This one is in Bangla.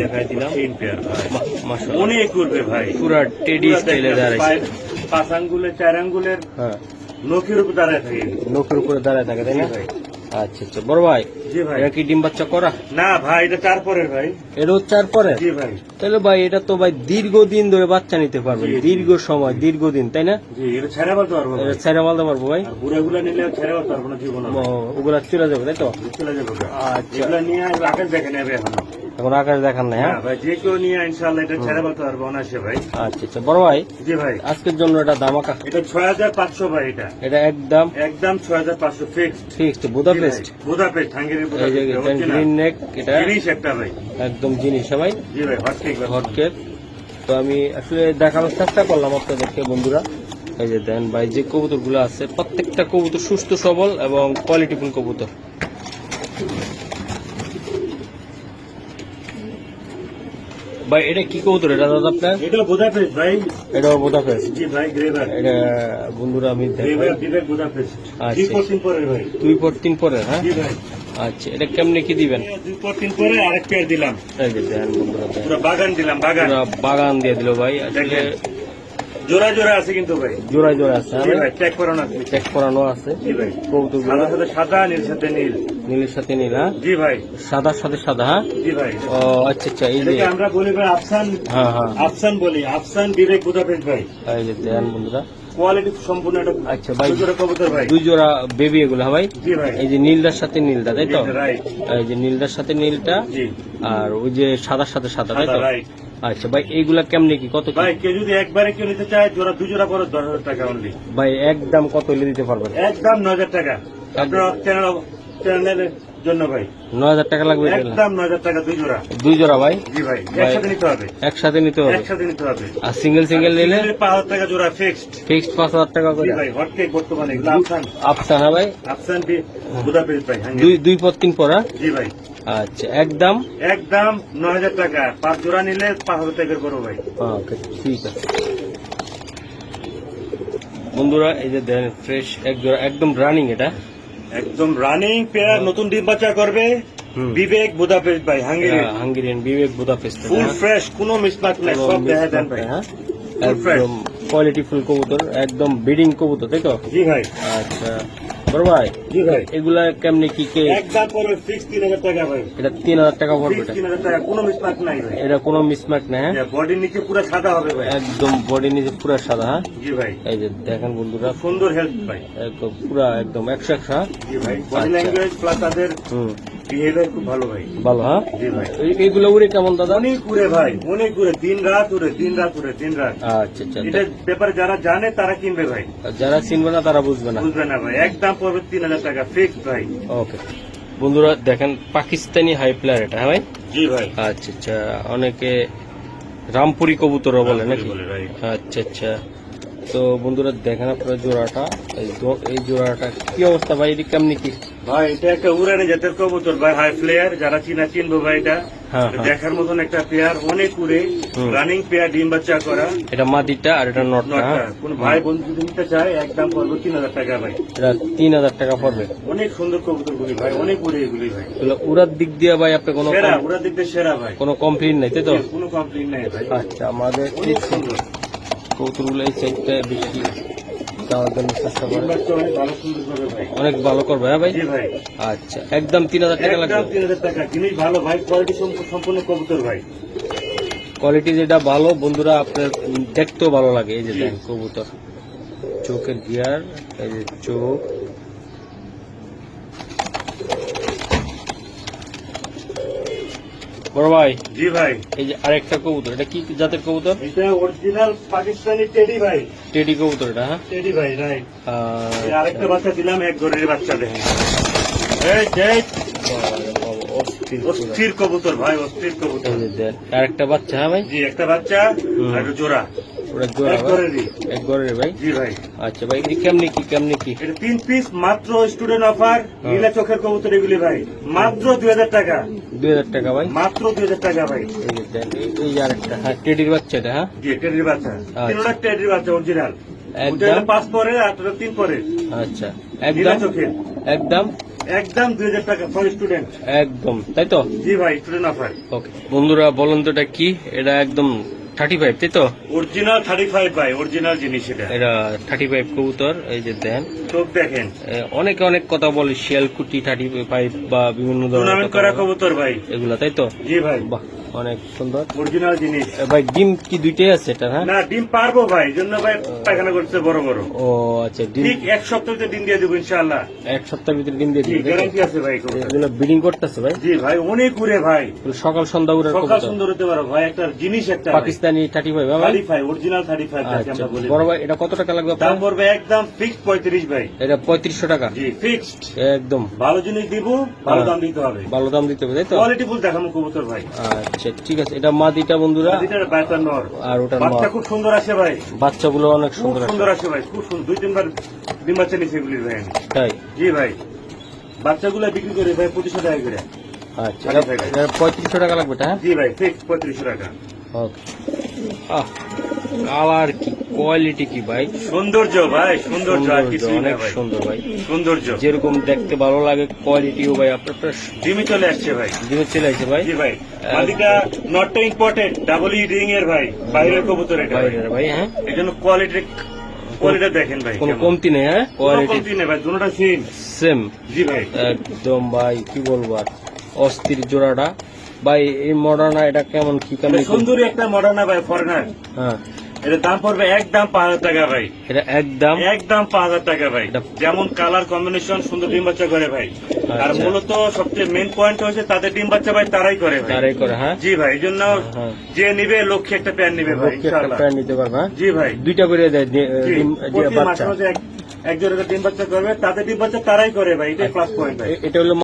দেখাই দিলাম। তিন পেয়ার ভাই। অনেক উঠবে ভাই। পুরা টেডি স্টাইলে দাঁড়াইছে পাঁচ আঙ্গুলের চার আঙ্গুলের হ্যাঁ। নখের উপর দাঁড়ায় থাকে। নখের উপরে দাঁড়ায় থাকে তাই না? ভাই। আচ্ছা আচ্ছা। বড় ভাই জি ভাই। এটা কি ডিম বাচ্চা করা? না ভাই এটা চার পরের ভাই। এটা চার পরে জি ভাই। তাহলে ভাই এটা তো ভাই দীর্ঘদিন ধরে বাচ্চা নিতে জি। দীর্ঘ সময় দীর্ঘদিন তাই না? জি এটা ছেড়ে বলতে পারব ভাই। এটা ছেড়ে মালতে পারব ভাই। বুড়াগুলা নিলে ছেড়ে বলতে পারব না জীবন ওগুলা চলে যাবে তাই তো? চলে যাব। আচ্ছা। এগুলা নিয়ে দেখে নেবে এখন। এখন আকাশ দেখান নাই হ্যাঁ? ভাই যে কেউ নিয়ে ইনশাল্লাহ এটা ছেড়ে বলতে পারব অনাসে ভাই। আচ্ছা আচ্ছা। বড় ভাই জি ভাই। আজকের জন্য এটা দামাকা এটা ছয় হাজার পাঁচশো ভাই এটা। এটা একদম? একদম ছয় হাজার পাঁচশো fixed fixed Budapest Budapest Hungary এই যে গ্রিন নেক এটা জিনিস একটা ভাই। একদম জিনিস হ্যাঁ ভাই? জি ভাই হট কেক হট কেক তো আমি আসলে দেখানোর চেষ্টা করলাম আপনাদেরকে বন্ধুরা। এই যে দেন ভাই যে কবুতরগুলো আছে প্রত্যেকটা কবুতর সুস্থ সবল এবং কোয়ালিটিফুল কবুতর। ভাই এটা কি কবুতর? এটা দাদা আপনার? এটা বুদাপেস্ট ভাই। এটা বোদাফেস্ট জি ভাই গ্রেভার এটা বন্ধুরা আমি দেখি গ্রেভার বিবেক বুদাপেস্ট আচ্ছা। দুই পর তিন পরের ভাই। দুই পর তিন পরে হ্যাঁ? জি ভাই। আচ্ছা এটা কেমনে কি দিবেন? দুই পর তিন পরে আরেক পেয়ার দিলাম। এই যে দেন বন্ধুরা পুরো বাগান দিলাম বাগান। বাগান দিয়ে দিল ভাই। আসলে। জোড়া জোড়া আছে কিন্তু ভাই। জোড়ায় জোড়া আছে ভাই চেক করানো আছে। চেক করানো আছে। জি ভাই। কবুতর সাদা সাথে সাদা নীল সাথে নীল। নীলের সাথে নীল হ্যাঁ? জি ভাই। সাদার সাথে সাদা হ্যাঁ? জি ভাই। ও আচ্ছা আচ্ছা এই যে আমরা বলি ভাই আফসান হ্যাঁ হ্যাঁ। আফসান বলি। আফসান বিবেক ভাই। এই যে দেন বন্ধুরা। কোয়ালিটি সম্পূর্ণ একটা আচ্ছা ভাই দুজোড়া কবুতর ভাই। দুই জোড়া বেবি এগুলো হ্যাঁ ভাই? জি ভাই। এই যে নীলটার সাথে নীলটা তাই তো? এই যে নীলটার সাথে নীলটা আর ওই যে সাদার সাথে সাদা তাই তো? আচ্ছা ভাই এইগুলা কেমনে কি? কত ভাই কেউ যদি একবারে কেউ নিতে চায় জোড়া দু জোড়া পরে দশ হাজার টাকা অনলি ভাই একদম কত হলে দিতে পারবেন? একদম নয় হাজার টাকা। আপনার চ্যানেল চ্যানেলের জন্য ভাই। নয় হাজার টাকা লাগবে? একদম নয় হাজার টাকা দুই জোড়া দুই জোড়া ভাই? জি ভাই। একসাথে নিতে হবে। একসাথে নিতে হবে? একসাথে নিতে হবে। আর সিঙ্গেল সিঙ্গেল নিলে? পাঁচ হাজার টাকা জোড়া ফিক্সড ফিক্সড পাঁচ হাজার টাকা করে? ভাই হট কেক বর্তমানে আফসান আফসান হ্যাঁ ভাই? আফসান ভাই হ্যাঁ দুই দুই পর তিন পর হ্যাঁ? জি ভাই। আচ্ছা একদম? একদম নয় হাজার টাকা। পাঁচ জোড়া নিলে পাঁচ হাজার টাকার করব ভাই। ওকে ঠিক আছে। বন্ধুরা এই যে দেন ফ্রেশ এক জোড়া একদম রানিং এটা। একদম রানিং পেয়ার নতুন ডিম বাচ্চা করবে। বিবেক বুদাপেস্ট ভাই হাঙ্গেরি। হাঙ্গেরিয়ান বিবেক বুদাপেস্ট ফুল ফ্রেশ কোনো মিসমার্ক নাই সব দেখা দেন ভাই। হ্যাঁ। একদম কোয়ালিটি ফুল কবুতর একদম ব্রিডিং কবুতর তাই তো? জি ভাই। আচ্ছা। বড় ভাই জি ভাই। এগুলা কেমনে কি কে? একদম পড়বে ফিক্স টাকা ভাই। এটা টাকা পড়বে টাকা কোনো মিসমার্ক নাই ভাই। এটা কোনো মিসম্যাচ না হ্যাঁ? বডির নিচে পুরো সাদা হবে ভাই। একদম বডি নিচে পুরো সাদা হ্যাঁ? জি ভাই। এই যে দেখেন বন্ধুরা। সুন্দর হেলথ ভাই। একদম পুরা একদম একশো একশো হ্যাঁ? জি ভাই। বডি আচ্ছা। ল্যাঙ্গুয়েজ প্লাস তাদের হুম। বিহেভিয়ার খুব ভালো ভাই। ভালো হ্যাঁ? জি ভাই। এইগুলো উড়ে কেমন দাদা? অনেক উড়ে ভাই অনেক উড়ে দিন রাত উড়ে দিন রাত উড়ে দিন রাত। আচ্ছা আচ্ছা। ব্যাপারে যারা জানে তারা কিনবে ভাই। যারা চিনবে না তারা বুঝবে না। বুঝবে না ভাই। একদম পড়বে তিন হাজার টাকা ফিক্স ভাই। ওকে। বন্ধুরা দেখেন পাকিস্তানি হাই প্লেয়ার এটা হ্যাঁ ভাই? জি ভাই। আচ্ছা আচ্ছা। অনেকে রামপুরি কবুতর বলে নাকি. আচ্ছা আচ্ছা। তো বন্ধুরা দেখেন আপনারা জোড়াটা। এই জোড়াটা কি অবস্থা ভাই? এটি কেমনি কি? ভাই এটা একটা উড়ানে জাতের কবুতর ভাই হাই প্লেয়ার যারা চিনা চিনবো ভাই এটা। হ্যাঁ, হ্যাঁ। দেখার মতন একটা পেয়ার অনেক উড়ে। রানিং পেয়ার ডিম বাচ্চা করা। এটা মাটিটা আর এটা নটটা নটটা। হ্যাঁ? কোন ভাই বন্ধু যদি নিতে চায় একদম পড়বে তিন হাজার টাকা ভাই। এটা তিন হাজার টাকা পড়বে। অনেক সুন্দর কবুতর গুলি ভাই অনেক উড়ে এগুলি ভাই। উড়ার দিক দিয়ে ভাই আপনি কোনো কম- ওরা দেখতে সেরা ভাই। কোনো কমপ্লেন নাই তাই তো? কোনো কমপ্লেন নাই ভাই। আচ্ছা আমাদের অনেক সুন্দর। কৌতুকগুলো এই সাইডটা বেশি দেওয়ার জন্য চেষ্টা করে। অনেক ভালো করবে হ্যাঁ ভাই? আচ্ছা একদম তিন হাজার টাকা লাগবে। তিন হাজার টাকা। জিনিস ভালো ভাই কোয়ালিটি সম্পূর্ণ কবুতর ভাই। কোয়ালিটি যেটা ভালো বন্ধুরা আপনার দেখতেও ভালো লাগে এই যে কবুতর। চোখের গিয়ার এই যে চোখ। বড় ভাই জি ভাই। এই যে আরেকটা কবুতর এটা কি জাতের কবুতর? এটা অরিজিনাল পাকিস্তানি টেডি ভাই। টেডি কবুতর এটা হ্যাঁ? টেডি ভাই রাইট আহ, আরেকটা বাচ্চা দিলাম এক ঘরের বাচ্চা দেখেন। এই যে অস্থির কবুতর ভাই অস্থির কবুতর। আরেকটা বাচ্চা হ্যাঁ ভাই? জি একটা বাচ্চা আর জোড়া। ওটা জোড়া ভাই? এক ঘরের ভাই? জি ভাই। আচ্ছা ভাই কেমনি কি কেমনি কি? এটা তিন পিস মাত্র স্টুডেন্ট অফার হ্যাঁ। নীলা চোখের কবুতর এগুলি ভাই। মাত্র দুই হাজার টাকা। দুই হাজার টাকা ভাই? মাত্র দুই হাজার টাকা ভাই। এই হ্যাঁ টেডির হ্যাঁ? জি টেডির বাচ্চা। তিনটা টেডির বাচ্চা অরিজিনাল একদম। পাঁচ পরে আর তিন পরে আচ্ছা। একদম? চোখের। একদম? একদম দুই হাজার টাকা ফর স্টুডেন্ট একদম। তাই তো? জি ভাই স্টুডেন্ট অফার ওকে। বন্ধুরা বলেন তো এটা কি? এটা একদম থার্টি ফাইভ তাই তো? অরিজিনাল থার্টি ফাইভ ভাই অরিজিনাল জিনিস এটা। এটা থার্টি ফাইভ কবুতর এই যে দেন। চোখ দেখেন। অনেকে অনেক কথা বলে শিয়ালকুটি থার্টি ফাইভ বা বিভিন্ন ধরনের টুর্নামেন্ট করা কবুতর ভাই। এগুলা তাই তো? জি ভাই। বাহ। অনেক সুন্দর। অরিজিনাল জিনিস। ভাই ডিম কি দুইটাই আছে এটা হ্যাঁ? না ডিম পারব ভাই জন্য ভাই পায়খানা করছে বড় বড়। ও আচ্ছা ডিম ঠিক এক সপ্তাহে ডিম দিয়ে দেবো ইনশাআল্লাহ। এক সপ্তাহের ভিতরে ডিম দিয়ে জি দিবে তাই তো? গ্যারান্টি আছে ভাই। এগুলো। ব্রিডিং করতেছে ভাই? জি ভাই অনেক উড়ে ভাই। সকাল সন্ধ্যা উড়ার সকাল সুন্দর হতে পারো ভাই একটা জিনিস একটা পাকিস্তানি থার্টি ফাইভ ভাই? Thirty five original thirty five আচ্ছা আমরা বলি বড় ভাই। এটা কত টাকা লাগবে দাম পড়বে একদম ফিক্সড পঁয়ত্রিশ ভাই। এটা পঁয়ত্রিশশো টাকা? জি ফিক্সড একদম। ভালো জিনিস দিব ভালো হ্যাঁ। দাম দিতে হবে। ভালো দাম দিতে হবে তাই তো? কোয়ালিটি ফুল দেখাবো কবুতর ভাই। আচ্ছা। ঠিক আছে এটা মা দিটা বন্ধুরা আর ওটা বাচ্চা খুব সুন্দর আসে ভাই। বাচ্চাগুলো অনেক সুন্দর সুন্দর আছে আসে ভাই খুব সুন্দর। দুই তিনবার ডিম বাচ্চা এগুলির ভাই তাই? জি ভাই। বাচ্চাগুলো বিক্রি করে ভাই পঁচিশ টাকা করে। আচ্ছা পঁয়ত্রিশশো টাকা লাগবে হ্যাঁ জি ভাই ঠিক পঁয়ত্রিশশো টাকা। ওকে। আহ। কালার কি কোয়ালিটি কি ভাই? সৌন্দর্য ভাই সৌন্দর্য আর কিছুই অনেক সুন্দর ভাই। সৌন্দর্য। যেরকম দেখতে ভালো লাগে কোয়ালিটিও ভাই আপনার ডিমি চলে আসছে ভাই। জিনিস চলে আসছে ভাই। জি ভাই। মালিকা নটটা ইম্পর্টেন্ট ডাবল ই রিং এর ভাই বাইরের কবুতর এটা ভাই। বাইরের ভাই হ্যাঁ। এই জন্য কোয়ালিটি কোয়ালিটি দেখেন ভাই কোনো কমতি নেই হ্যাঁ? কোয়ালিটি কমতি নেই ভাই দুটোটা সেম সেম জি ভাই। একদম ভাই কি বলব আর? অস্থির জোড়াটা। ভাই এই মডার্না এটা কেমন কি কেমন সুন্দরী একটা মডার্ন ভাই ফরেনার হ্যাঁ। এটা দাম পড়বে একদম পাঁচ হাজার টাকা ভাই। এটা একদম একদম পাঁচ হাজার টাকা ভাই। যেমন কালার কম্বিনেশন সুন্দর ডিম বাচ্চা করে ভাই। আর আচ্ছা। মূলত সবচেয়ে মেন পয়েন্ট হচ্ছে তাদের ডিম বাচ্চা ভাই তারাই করে তারাই করে হ্যাঁ? জি ভাই এই জন্য হ্যাঁ। যে নিবে লক্ষ্যে একটা প্যান নিবে ভাই প্যান্ট নিতে পারবে হ্যাঁ? জি ভাই। দুইটা করে দেয় ডিম বাচ্চা। ডিম বাচ্চা করবে তাদের ডিম বাচ্চা তারাই করে ভাই এটাই প্লাস পয়েন্ট ভাই। এটা হলো